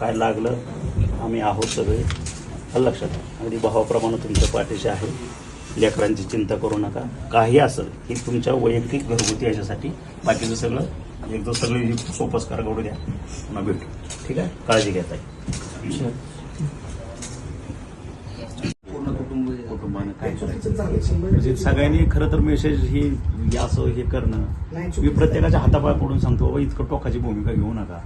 काय लागलं आम्ही आहोत सगळे. लक्षात. अगदी भावाप्रमाणे तुमच्या पाठीशी आहे. लेकरांची चिंता करू नका. काही असेल ही तुमच्या वैयक्तिक घरगुती याच्यासाठी. बाकीचं सगळं एकदा सगळं सोपस्कार करू द्या. पुन्हा भेटू. ठीक आहे? काळजी घेता पूर्ण कुटुंब कुटुंबानं काय करायचं? म्हणजे सगळ्यांनी खरं तर मेसेज ही हे असं हे करणं. मी प्रत्येकाच्या हातापाय पडून सांगतो बाबा इतकं टोकाची भूमिका घेऊ नका.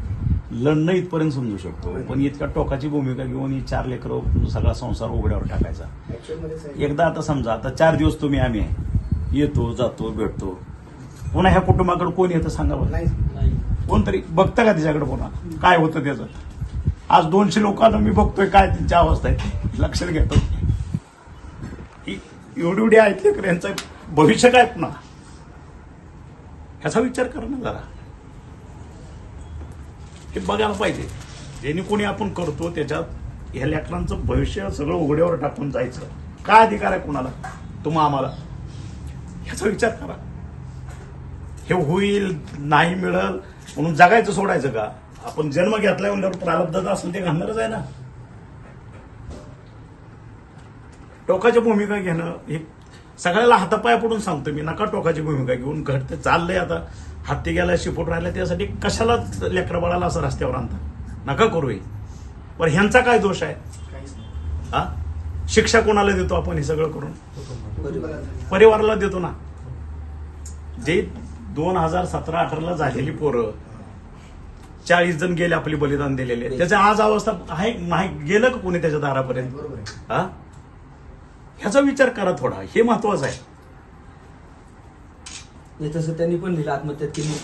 लढणं इथपर्यंत समजू शकतो. पण इतक्या टोकाची भूमिका घेऊन ही चार लेकरं सगळा संसार उघड्यावर टाकायचा. एकदा आता समजा आता चार दिवस तुम्ही आम्ही आहे येतो जातो भेटतो. पुन्हा ह्या कुटुंबाकडे कोण येतं सांगा बरं? कोणतरी बघतं का त्याच्याकडे पुन्हा? काय होतं त्याचं? आज दोनशे लोकांना मी बघतोय काय त्यांची अवस्था आहे. लक्षात घेतो ही एवढी एवढी आहेत लेकरं यांचं भविष्य काय पुन्हा? ह्याचा विचार करा ना जरा. हे बघायला पाहिजे. ज्यांनी कोणी आपण करतो त्याच्यात ह्या लेकरांचं भविष्य सगळं उघड्यावर टाकून जायचं. काय अधिकार आहे कुणाला? तुम्हा आम्हाला. ह्याचा विचार करा. हे होईल नाही मिळल म्हणून जगायचं सोडायचं का? आपण जन्म घेतलाय म्हणल्यावर प्रारब्धात असेल ते घालणारच आहे ना. टोकाची भूमिका घेणं हे सगळ्याला हातापाया पडून सांगतो मी. नका टोकाची भूमिका घेऊन घडते चाललंय आता. हत्ती गेला शिपूट राहिला त्यासाठी कशाला लेकरा बाळाला असं रस्त्यावर आणता नका करू पण ह्यांचा काय दोष आहे? हा? शिक्षा कोणाला देतो आपण हे सगळं करून? परिवाराला देतो ना. जे दोन हजार सतरा अठराला झालेली पोरं चाळीस जण गेले आपली बलिदान दिलेले. त्याच्या आज अवस्था आहे नाही गेलं का कोणी त्याच्या दारापर्यंत? हा? ह्याचा विचार करा थोडा. हे महत्वाचं आहे. हे तसं त्यांनी पण लिहिलं आत्महत्या केली.